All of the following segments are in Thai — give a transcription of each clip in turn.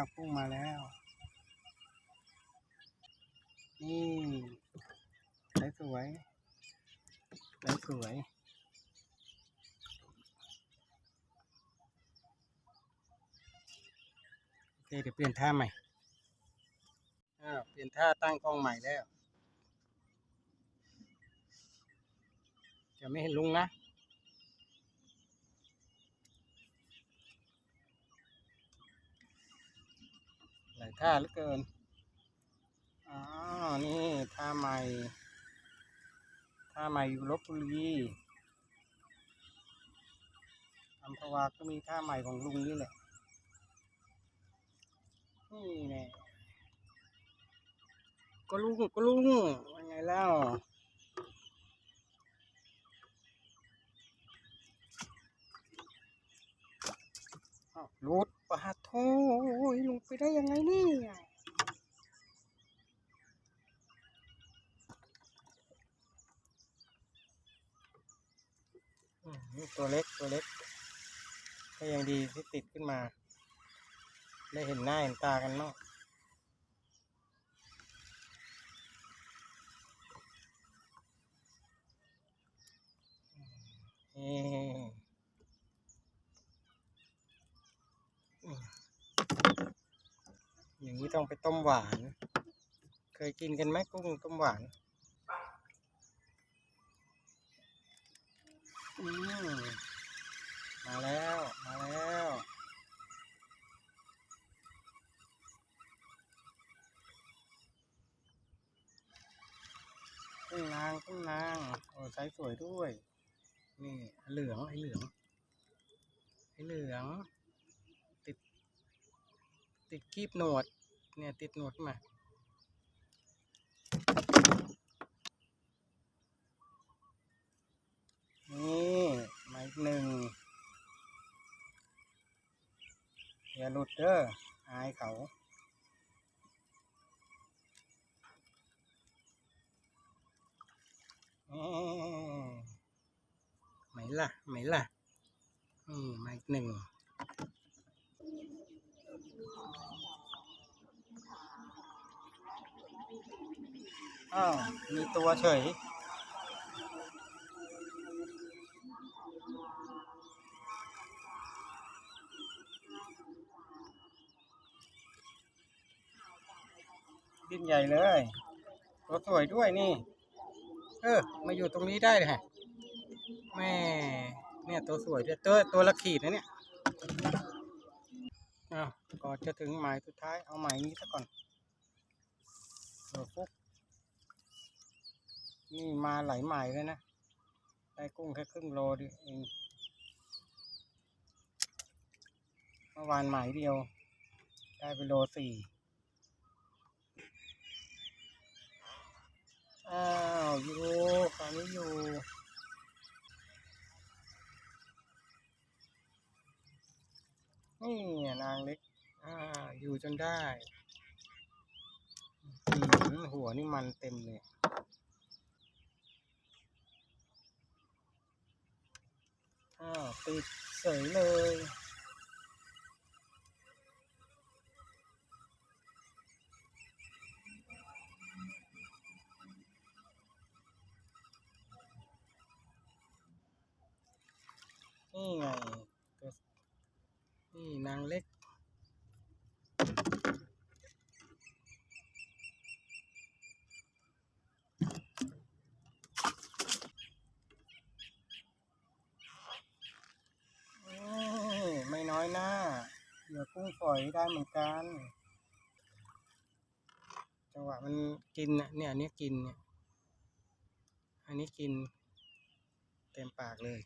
แล้วกุ้งมาแล้ว นี่สวยสวยสวยสวยโอเคเดี๋ยวเปลี่ยนท่าใหม่อ้าวเปลี่ยนท่าตั้งกล้องใหม่แล้วจะไม่เห็นลุงนะ หลาย ท่าเหลือเกิน อ๋อ นี่ท่าใหม่ ท่าใหม่อยู่ลบบุรีอัมพวาก็มีท่าใหม่ของลุงนี่แหละ นี่แน่ก็ลุงก็ลุงว่าไงแล้ว อ้าวหลุดปะโถยลงไปได้ยังไงเนี่ยอืมตัวเล็กตัวเล็ก ก็ยังดีที่ติดขึ้นมา ได้เห็นหน้าเห็นตากันเนาะอืมเอ๊ะ อย่างนี้ต้องไปต้มหวาน เคยกินกันไหมกุ้งต้มหวานอืมมาแล้ว มาแล้วกุ้งนางกุ้งนางโอ้ไซส์สวยด้วย นี่เหลืองไอ้เหลืองไอ้เหลือง ติด ติดคีบหนวด เนี่ยติดหนวดมานี่มาอีกหนึ่งอย่าหลุดเด้ออายเขาไหมล่ะไหมล่ะนี่มาอีกหนึ่ง อ้าวมีตัวเฉย ดิ้นใหญ่เลย ตัวสวยด้วยนี่ เออ มาอยู่ตรงนี้ได้เลยฮะแม่เนี่ยตัวสวยด้วยตัวตัวละขีดนะเนี่ยอ้าวก่อนจะถึงหมายสุดท้ายเอาหมายนี้ซะก่อนเออฟุก นี่มาไหลายหมายเลยนะ ได้กุ้งแค่ครึ่งโลดิเองเมื่อวานหมายเดียว ได้ไปโลสี่อ้าวอยู่ตอนนี้อยู่นี่นางเล็กอ่าอยู่จนได้ หัวนี่มันเต็มเลย อ้าวติดเฉยเลยนี่ไงตัวนี่นางเล็ก นี่ไม่น้อยหน้าเหลื อกุ้งฝอยได้เหมือนกัน จังหวะมันกินน่ะเนี่ยอันนี้กินเนี่ย อันนี้กิน เต็มปากเลย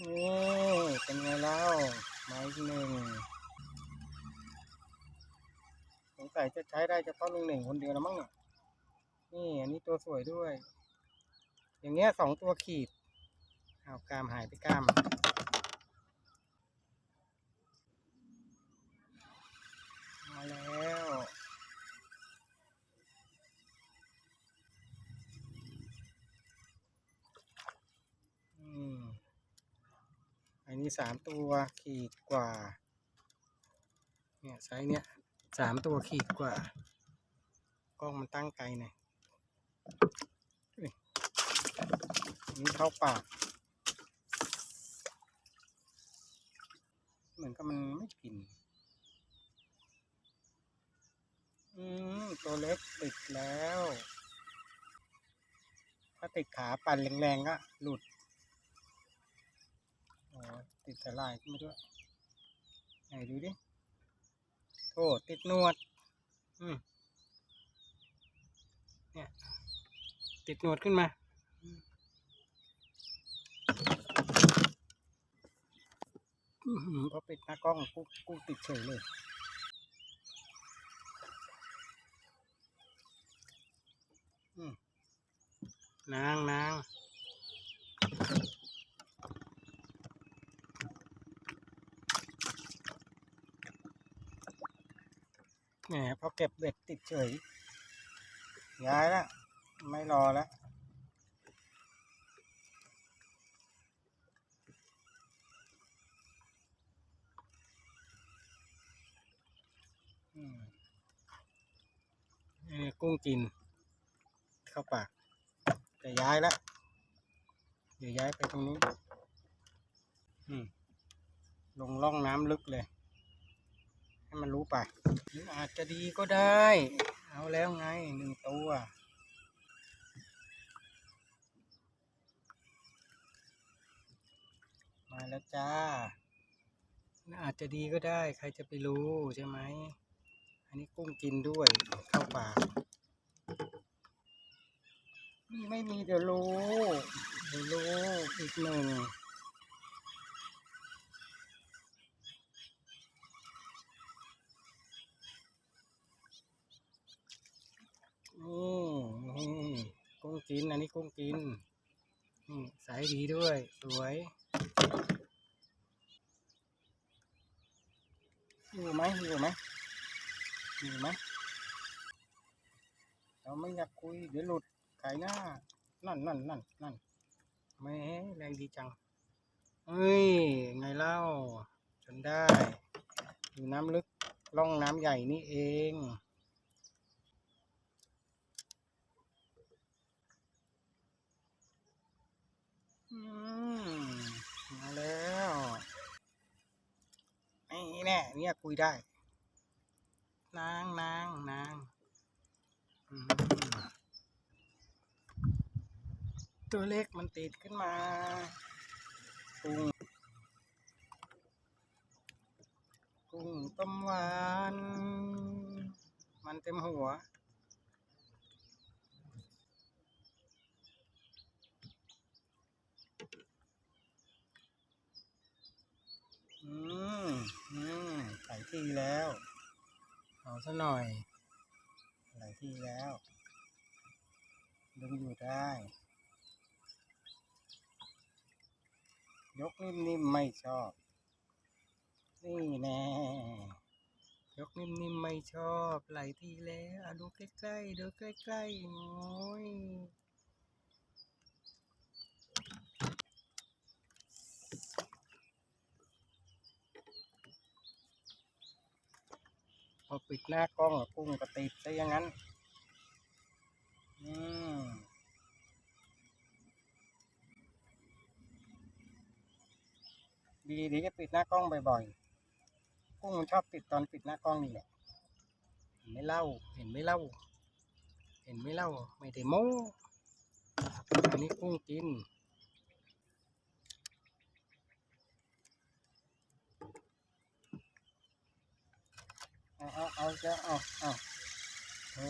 นี่เป็นไงเล่าไม้หนึ่งสงสัยจะใช้ได้เฉพาะลุงหนึ่งคนเดียวล้วมั้งเนี่ยนี่อันนี้ตัวสวยด้วย อย่างเงี้ยสองตัวขีดเอากามหายไปกามมาแล้วอันนี้สามตัวขีดกว่า เนี่ยไซส์เนี้ยสามตัวขีดกว่า กล้องมันตั้งไกลหน่อย นี้เข้าปาก เหมือนกับมันไม่กิน อืมตัวเล็กติดแล้ว ถ้าติดขาปั่นแรงๆก็หลุดอ๋อติดสลายขึ้นมาด้วยไหนดูดิโอ้ติดนวด อืมเนี่ย ติดนวดขึ้นมา พอปิดหน้ากล้องกูกูติดเฉยเลยนางนางแหมพอเก็บเบ็ดติดเฉย ย้ายและไม่รอแล้ว กุ้งกิน เข้าปากจะย้ายแล้วเดี๋ยวย้ายไปตรงนี้ลงล่องน้ำลึกเลย ให้มันรู้ไปหรืออาจจะดีก็ได้ เอาแล้วไงหนึ่งตัวมาแล้วจ้าอาจจะดีก็ได้ ใครจะไปรู้ใช่ไหม อันนี้กุ้งกินด้วยเข้าปากนี่ไม่มีเดี๋ยวรู้เดี๋ยวรู้อีกหนึ่งนี่กุ้งกิน อันนี้กุ้งกินสายดีด้วย สวยอยู่ไหมอยู่ไหม อยู่ไหมเราไม่อยากคุยเดี๋ยวหลุดขายหน้า นั่นนั่นนั่นนั่นแม่แรงดีจังเฮ้ยไงเล่าจนได้ อยู่น้ำลึกร่องน้ำใหญ่นี่เองอืมมาแล้วนี่แน่เนี่ยคุยได้ นางนางนางตัวเล็กมันติดขึ้นมากุ้งกุ้งต้มหวาน มันเต็มหัวอืมอืมหลายที่แล้ว เอาซะหน่อยหลายที่แล้ว ดึงอยู่ได้ ยกนิ่มๆไม่ชอบ นี่แน่ยกนิ่มๆไม่ชอบหลายที่แล้วดูใกล้ๆดูใกล้ๆโอ้ย พอปิดหน้ากล้องกุ้งก็ติดซะอย่างนั้น อืมดีดีก็ปิดหน้ากล้องบ่อยๆ กุ้งมันชอบติดตอนปิดหน้ากล้องนี่แหละ เห็นไม่เล่า เห็นไม่เล่า เห็นไม่เล่า ไม่ได้โม้อันนี้กุ้งกิน เอาเอาเอาจะเอาเอาโอ้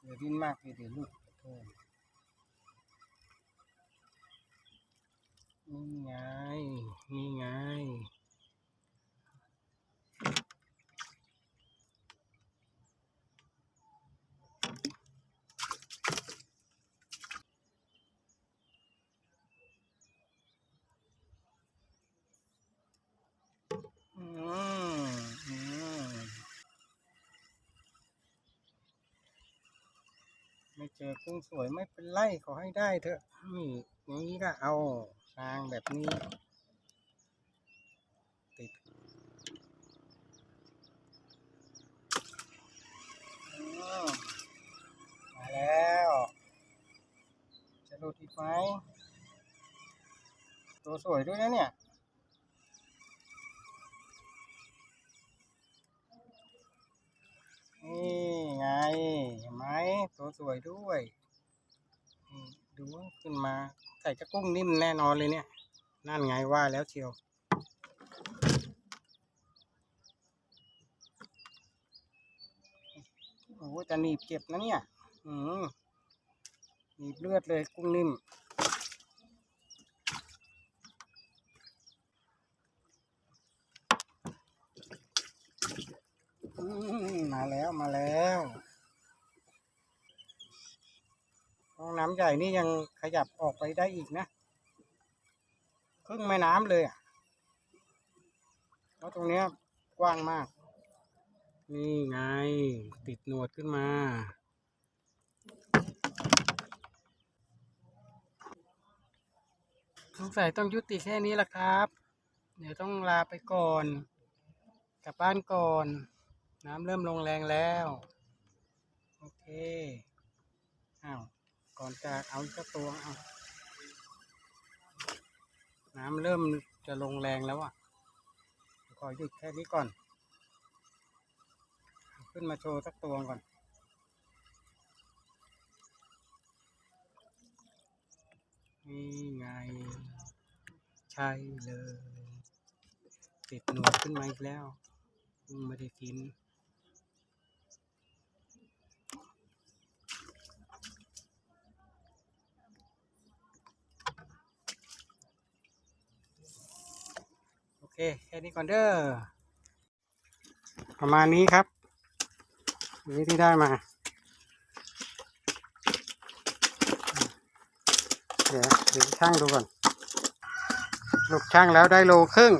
เดี๋ยวดิ้นมากเลยเดี๋ยวลูกโอ้นี่ไงนี่ไง อืมอืมไม่ เจอกุ้งสวยไม่เป็นไรขอให้ได้เถอะนี่นี้ก็เอาคางแบบนี้ ติดมาแล้ว จะหลุดอีกไหมตัวสวยด้วยนะเนี่ยนี่ ห็นไหมตัวสวยด้วย ดูขึ้นมาใส่จะกุ้งนิ่มแน่นอนเลยเนี่ย นั่นไงว่าแล้วเชียว โอ้โหจะหนีบเจ็บนะเนี่ย อืมหนีบเลือดเลยกุ้งนิ่มมาแล้วมาแล้วห้อง น้ำใหญ่นี่ยังขยับออกไปได้อีกนะ ครึ่งแม่น้ำเลยอะเพราะตรงเนี้ยกว้างมาก นี่ไง ติดหนวดขึ้นมา สงสัยต้องยุติแค่นี้ละครับ เดี๋ยวต้องลาไปก่อน กลับบ้านก่อน น้ำเริ่มลงแรงแล้ว โอเค อ้าว ก่อนจากเอาสักตัวเอาน้ำเริ่มจะลงแรงแล้วอะ ขอหยุดแค่นี้ก่อน ขึ้นมาโชว์สักตัวก่อน นี่ไง ใช่เลย ติดหนวดขึ้นมาอีกแล้ว ไม่ได้กิน เค แค่นี้ก่อนเด้อ ประมาณนี้ครับ นี่ที่ได้มา เดี๋ยวเดี๋ยวช่างดูก่อนลูกช่างแล้วได้โลครึ่ง